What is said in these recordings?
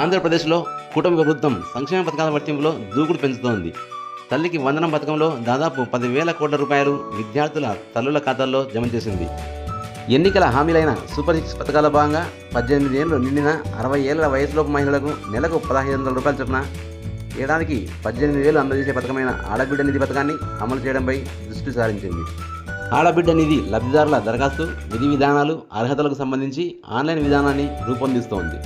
ఆంధ్రప్రదేశ్లో కూటమి ప్రభుత్వం సంక్షేమ పథకాల వర్తింపులో దూకుడు పెంచుతోంది. తల్లికి వందనం పథకంలో దాదాపు పదివేల కోట్ల రూపాయలు విద్యార్థుల తల్లుల ఖాతాల్లో జమ చేసింది. ఎన్నికల హామీలైన సూపర్ సిక్స్ పథకాల భాగంగా పద్దెనిమిది ఏళ్ళు నిండిన అరవై ఏళ్ళ వయసులోపు మహిళలకు నెలకు పదహైదు వందల రూపాయల చొప్పున ఏడాదికి పద్దెనిమిది వేలు అందజేసే పథకమైన ఆడబిడ్డ నిధి పథకాన్ని అమలు చేయడంపై దృష్టి సారించింది. ఆడబిడ్డ నిధి లబ్ధిదారుల దరఖాస్తు విధి విధానాలు అర్హతలకు సంబంధించి ఆన్లైన్ విధానాన్ని రూపొందిస్తోంది.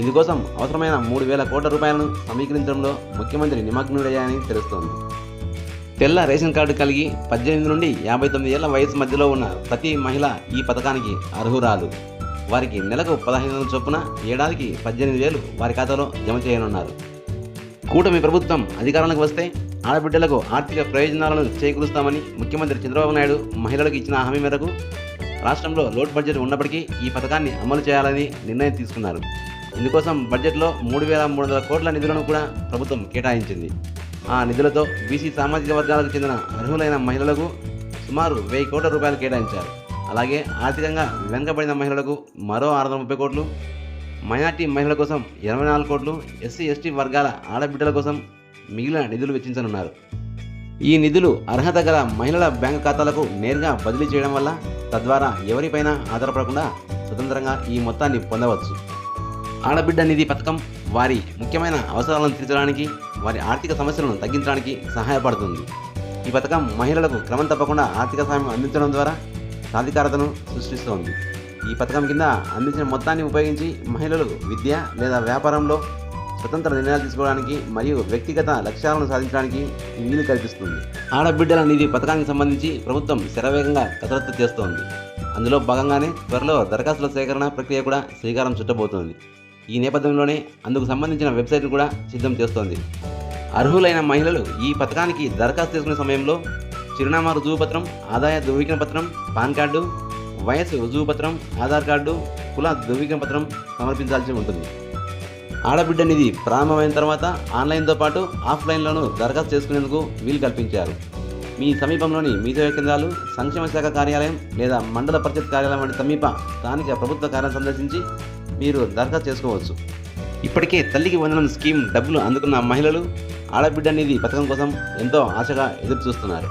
ఇందుకోసం అవసరమైన మూడు వేల కోట్ల రూపాయలను సమీకరించడంలో ముఖ్యమంత్రి నిమగ్నుడయ్యాయని తెలుస్తోంది. తెల్ల రేషన్ కార్డు కలిగి పద్దెనిమిది నుండి యాభై తొమ్మిది ఏళ్ళ వయసు మధ్యలో ఉన్న ప్రతి మహిళ ఈ పథకానికి అర్హురాలు. వారికి నెలకు పదహైదు వందల చొప్పున ఏడాదికి పద్దెనిమిది వేలు వారి ఖాతాలో జమ చేయనున్నారు. కూటమి ప్రభుత్వం అధికారంలోకి వస్తే ఆడబిడ్డలకు ఆర్థిక ప్రయోజనాలను చేకూరుస్తామని ముఖ్యమంత్రి చంద్రబాబు నాయుడు మహిళలకు ఇచ్చిన హామీ మేరకు రాష్ట్రంలో లోడ్ బడ్జెట్ ఉన్నప్పటికీ ఈ పథకాన్ని అమలు చేయాలని నిర్ణయం తీసుకున్నారు. ఇందుకోసం బడ్జెట్లో మూడు వేల మూడు వందల కోట్ల నిధులను కూడా ప్రభుత్వం కేటాయించింది. ఆ నిధులతో బీసీ సామాజిక వర్గాలకు చెందిన అర్హులైన మహిళలకు సుమారు వెయ్యి కోట్ల రూపాయలు కేటాయించారు. అలాగే ఆర్థికంగా వెనుకబడిన మహిళలకు మరో ఆరు వందల ముప్పై కోట్లు మైనార్టీ మహిళల కోసం ఇరవై నాలుగు కోట్లు ఎస్సీ ఎస్టీ వర్గాల ఆడబిడ్డల కోసం మిగిలిన నిధులు వెచ్చించనున్నారు. ఈ నిధులు అర్హత గల మహిళల బ్యాంకు ఖాతాలకు నేరుగా బదిలీ చేయడం వల్ల తద్వారా ఎవరిపైనా ఆధారపడకుండా స్వతంత్రంగా ఈ మొత్తాన్ని పొందవచ్చు. ఆడబిడ్డ నిధి పథకం వారి ముఖ్యమైన అవసరాలను తీర్చడానికి వారి ఆర్థిక సమస్యలను తగ్గించడానికి సహాయపడుతుంది. ఈ పథకం మహిళలకు క్రమం తప్పకుండా ఆర్థిక సహాయం అందించడం ద్వారా సాధికారతను సృష్టిస్తోంది. ఈ పథకం కింద అందించిన మొత్తాన్ని ఉపయోగించి మహిళలు విద్య లేదా వ్యాపారంలో స్వతంత్ర నిర్ణయాలు తీసుకోవడానికి మరియు వ్యక్తిగత లక్ష్యాలను సాధించడానికి వీలు కల్పిస్తుంది. ఆడబిడ్డల నిధి పథకానికి సంబంధించి ప్రభుత్వం శరవేగంగా కసరత్తు చేస్తోంది. అందులో భాగంగానే త్వరలో దరఖాస్తుల సేకరణ ప్రక్రియ కూడా శ్రీకారం చుట్టబోతోంది. ఈ నేపథ్యంలోనే అందుకు సంబంధించిన వెబ్సైట్ను కూడా సిద్ధం చేస్తోంది. అర్హులైన మహిళలు ఈ పథకానికి దరఖాస్తు చేసుకునే సమయంలో చిరునామా రుజువు పత్రం ఆదాయ ధృవీకరణ పత్రం పాన్ కార్డు వయసు రుజువు పత్రం ఆధార్ కార్డు కుల ధృవీకరణ పత్రం సమర్పించాల్సి ఉంటుంది. ఆడబిడ్డ నిధి ప్రారంభమైన తర్వాత ఆన్లైన్తో పాటు ఆఫ్లైన్లోనూ దరఖాస్తు చేసుకునేందుకు వీలు కల్పించారు. మీ సమీపంలోని మీ కేంద్రాలు సంక్షేమ శాఖ కార్యాలయం లేదా మండల పరిషత్ కార్యాలయం వంటి సమీప స్థానిక ప్రభుత్వ కార్యాలయం సందర్శించి మీరు దరఖాస్తు చేసుకోవచ్చు. ఇప్పటికే తల్లికి వందనం స్కీమ్ డబ్బులు అందుకున్న మహిళలు ఆడబిడ్డ అనేది పథకం కోసం ఎంతో ఆశగా ఎదురు చూస్తున్నారు